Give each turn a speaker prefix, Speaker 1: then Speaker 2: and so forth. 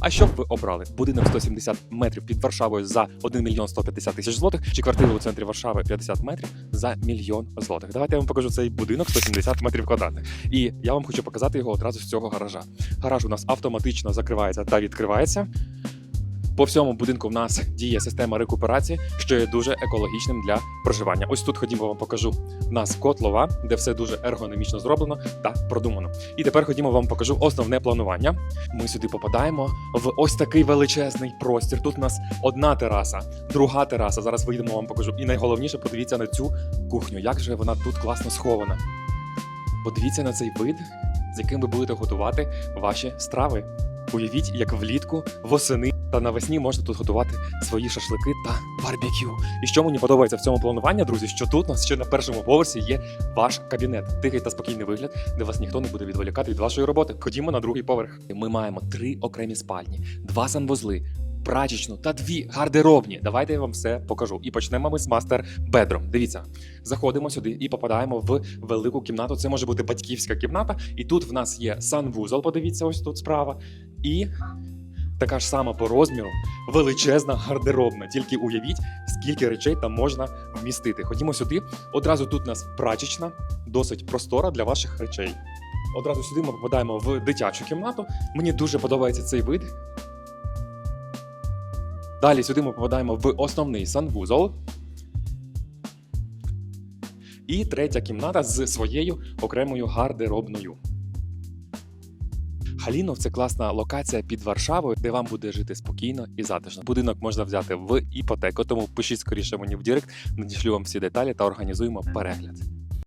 Speaker 1: А що б ви обрали? Будинок 170 метрів під Варшавою за 1 мільйон 150 тисяч злотих, чи квартиру у центрі Варшави 50 метрів за мільйон злотих? Давайте я вам покажу цей будинок 170 метрів квадратних. І я вам хочу показати його одразу з цього гаража. Гараж у нас автоматично закривається та відкривається. По всьому будинку в нас діє система рекуперації, що є дуже екологічним для проживання. Ось тут ходімо вам покажу. У нас котлова, де все дуже ергономічно зроблено та продумано. І тепер ходімо вам покажу основне планування. Ми сюди попадаємо в ось такий величезний простір. Тут у нас одна тераса, друга тераса. Зараз вийдемо вам покажу. І найголовніше, подивіться на цю кухню. Як же вона тут класно схована. Подивіться на цей вид, з яким ви будете готувати ваші страви. Уявіть, як влітку, восени та навесні можна тут готувати свої шашлики та барбекю. І що мені подобається в цьому плануванні, друзі, що тут у нас ще на першому поверсі є ваш кабінет, тихий та спокійний вигляд, де вас ніхто не буде відволікати від вашої роботи. Ходімо на другий поверх. Ми маємо три окремі спальні, два санвузли. Прачечну та дві гардеробні. Давайте я вам все покажу. І почнемо ми з мастер бедром. Дивіться, заходимо сюди і попадаємо в велику кімнату. Це може бути батьківська кімната. І тут в нас є санвузол. Подивіться, ось тут справа. І така ж сама по розміру величезна гардеробна. Тільки уявіть, скільки речей там можна вмістити. Ходімо сюди. Одразу тут у нас прачечна, досить простора для ваших речей. Одразу сюди ми попадаємо в дитячу кімнату. Мені дуже подобається цей вид. Далі сюди ми попадаємо в основний санвузол. І третя кімната з своєю окремою гардеробною. Халінов це класна локація під Варшавою, де вам буде жити спокійно і затишно. Будинок можна взяти в іпотеку, тому пишіть скоріше мені в Дірект, надішлю вам всі деталі та організуємо перегляд.